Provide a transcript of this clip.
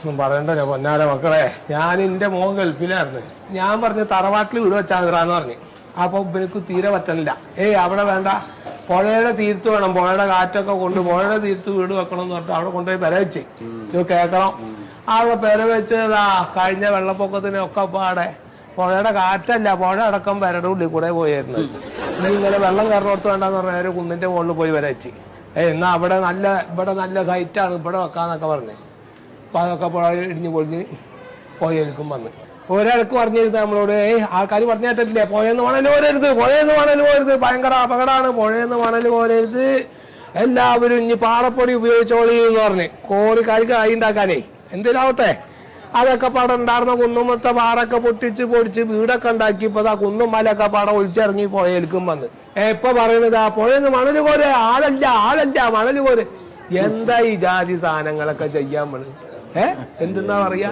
ഒന്നും പറയണ്ടല്ലോ പൊന്നാര മക്കളെ. ഞാൻ എന്റെ മോൻ ഗൾഫിലായിരുന്നു. ഞാൻ പറഞ്ഞു തറവാട്ടിൽ വീട് വെച്ചാന്ന് പറഞ്ഞു. അപ്പൊ ഇവർക്ക് തീരെ പറ്റണില്ല. ഏയ് അവിടെ വേണ്ട. പുഴയുടെ തീരത്ത് വേണം. പുഴയുടെ കാറ്റൊക്കെ കൊണ്ട് പുഴയുടെ തീരത്ത് വീട് വെക്കണം എന്ന് പറഞ്ഞിട്ട് അവിടെ കൊണ്ടുപോയി പെര വെച്ച്. ഇത് കേൾക്കണം അവിടെ പെര വെച്ചതാ കഴിഞ്ഞ വെള്ളപ്പൊക്കത്തിനൊക്കെ പാടെ പുഴയുടെ കാറ്റല്ല പുഴ അടക്കം പെരയുടെ ഉള്ളിൽ കൂടെ പോയിരുന്നു നീ ഇങ്ങനെ വെള്ളം കയറിനോടത്ത് വേണ്ടെന്ന് പറഞ്ഞാൽ കുന്നിന്റെ മുകളിൽ പോയി വര വെച്ച്. ഏ എന്നാ അവിടെ നല്ല ഇവിടെ നല്ല സൈറ്റാണ് ഇവിടെ വെക്കാന്നൊക്കെ പറഞ്ഞു. അപ്പൊ അതൊക്കെ പുഴ ഇടിഞ്ഞു പൊളിഞ്ഞ് പോയേൽക്കും വന്ന്. ഒരാൾക്ക് പറഞ്ഞിരുന്നത് നമ്മളോട് ഏയ് ആൾക്കാർ പറഞ്ഞു കേട്ടിട്ടില്ലേ? പുഴയെന്ന് മണൽ പോരരുത് പുഴയെന്ന് മണൽ പോരരുത്. ഭയങ്കര അപകടമാണ് പുഴയെന്ന് മണൽ പോരരുത്. എല്ലാവരും ഇനി പാറപ്പൊടി ഉപയോഗിച്ചോളി എന്ന് പറഞ്ഞ് കോറിക്കാർക്ക് കായ് ഉണ്ടാക്കാനേ. എന്തിനാവട്ടെ അതൊക്കെ പാടം ഉണ്ടായിരുന്ന കുന്നുമത്തെ പാറൊക്കെ പൊട്ടിച്ച് പൊടിച്ച് വീടൊക്കെ ഉണ്ടാക്കി ഇപ്പൊ ആ കുന്നും മലയൊക്കെ പാടം ഒളിച്ചിറങ്ങി പുഴയിൽക്കും വന്ന്. ഇപ്പൊ പറയുന്നത് ആ പുഴയെന്ന് മണൽ കോരെ ആളല്ല ആളല്ല മണൽ കോരെ എന്താ ഈ ജാതി സാധനങ്ങളൊക്കെ ചെയ്യാൻ വേണം ഏ? എന്തെന്നാ പറയാ?